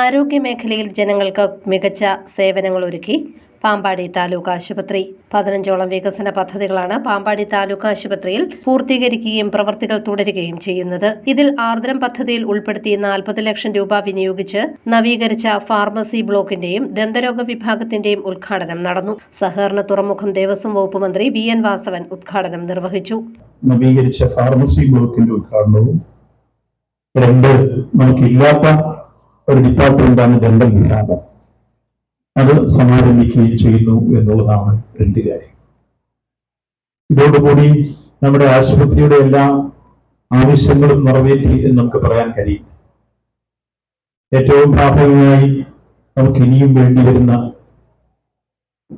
ആരോഗ്യ മേഖലയിൽ ജനങ്ങൾക്ക് മികച്ച സേവനങ്ങൾ ഒരുക്കി പാമ്പാടി താലൂക്ക് ആശുപത്രി. പതിനഞ്ചോളം വികസന പദ്ധതികളാണ് പാമ്പാടി താലൂക്ക് ആശുപത്രിയിൽ പൂർത്തീകരിക്കുകയും പ്രവർത്തികൾ തുടരുകയും ചെയ്യുന്നത്. ഇതിൽ ആർദ്രം പദ്ധതിയിൽ ഉൾപ്പെടുത്തി നാൽപ്പത് ലക്ഷം രൂപ വിനിയോഗിച്ച് നവീകരിച്ച ഫാർമസി ബ്ലോക്കിന്റെയും ദന്തരോഗ വിഭാഗത്തിന്റെയും ഉദ്ഘാടനം നടന്നു. സഹകരണ തുറമുഖം ദേവസ്വം വകുപ്പ് മന്ത്രി വി എൻ വാസവൻ ഉദ്ഘാടനം നിർവഹിച്ചു. നവീകരിച്ച ഫാർമസി ബ്ലോക്കിന്റെ ഉദ്ഘാടനവും രണ്ട് നമുക്കില്ലാത്ത ഒരു ഡിപ്പാർട്ട്മെന്റാണ് ജനറൽ വിഭാഗം. അത് സമാരംഭിക്കുകയും ചെയ്യുന്നു എന്നുള്ളതാണ് രണ്ട് കാര്യം. ഇതോടുകൂടി നമ്മുടെ ആശുപത്രിയുടെ എല്ലാ ആവശ്യങ്ങളും നിറവേറ്റി എന്ന് നമുക്ക് പറയാൻ കഴിയും. ഏറ്റവും പ്രാഥമികമായി നമുക്ക് ഇനിയും വേണ്ടി വരുന്ന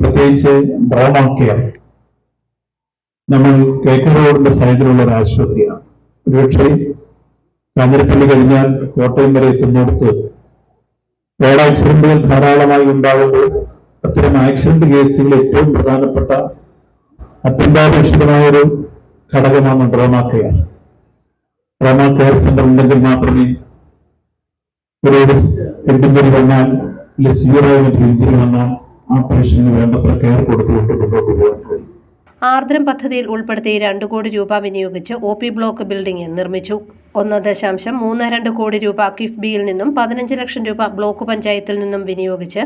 പ്രത്യേകിച്ച് ഡ്രോമ കെയർ നമ്മൾ കേക്കർ റോഡിന്റെ സൈഡിലുള്ള ഒരു ആശുപത്രിയാണ്. ഒരുപക്ഷെ കാഞ്ഞിരപ്പള്ളി കഴിഞ്ഞാൽ കോട്ടയം വരെ എത്തുന്നിടത്ത് റോഡ് ആക്സിഡന്റുകൾ ധാരാളമായി ഉണ്ടാകുമ്പോൾ അത്തരം ആക്സിഡന്റ് കേസുകൾ ഏറ്റവും പ്രധാനപ്പെട്ട അത്യന്താപേക്ഷിതമായ ഒരു ഘടകമാണ് trauma care trauma care centre ഉണ്ടെങ്കിൽ മാത്രമേ ഒരു എന്തെങ്കിലും വന്നാൽ അല്ലെങ്കിൽ സീറോ ഇഞ്ചുറി വന്നാൽ ആ പേഷ്യന്റിന് വേണ്ടത്ര കെയർ കൊടുത്തുകൊണ്ട് മുന്നോട്ട് പോകാൻ ആർദ്രം പദ്ധതിയിൽ ഉൾപ്പെടുത്തി രണ്ട് കോടി രൂപ വിനിയോഗിച്ച് ഒ പി ബ്ലോക്ക് ബിൽഡിംഗ് നിർമ്മിച്ചു. ഒന്ന് ദശാംശം മൂന്ന് രണ്ട് കോടി രൂപ കിഫ്ബിയിൽ നിന്നും പതിനഞ്ച് ലക്ഷം രൂപ ബ്ലോക്ക് പഞ്ചായത്തിൽ നിന്നും വിനിയോഗിച്ച്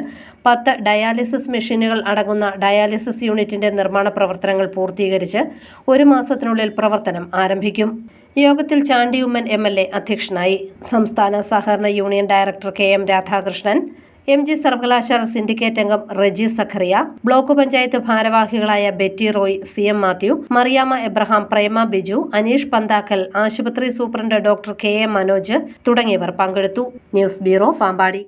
പത്ത് ഡയാലിസിസ് മെഷീനുകൾ അടങ്ങുന്ന ഡയാലിസിസ് യൂണിറ്റിന്റെ നിർമ്മാണ പ്രവർത്തനങ്ങൾ പൂർത്തീകരിച്ച് ഒരു മാസത്തിനുള്ളിൽ പ്രവർത്തനം ആരംഭിക്കും. യോഗത്തിൽ Chandy Oommen M L A അധ്യക്ഷനായി. സംസ്ഥാന സഹകരണ union director K M Radhakrishnan M G സർവകലാശാല സിൻഡിക്കേറ്റ് അംഗം റെജി സഖറിയ ബ്ലോക്ക് പഞ്ചായത്ത് ഭാരവാഹികളായ ബെറ്റി റോയ് സി എം മാത്യു മറിയാമ എബ്രഹാം പ്രേമ ബിജു അനീഷ് പന്താക്കൽ ആശുപത്രി superintendent doctor K A Manoj തുടങ്ങിയവർ പങ്കെടുത്തു. News bureau Pampady.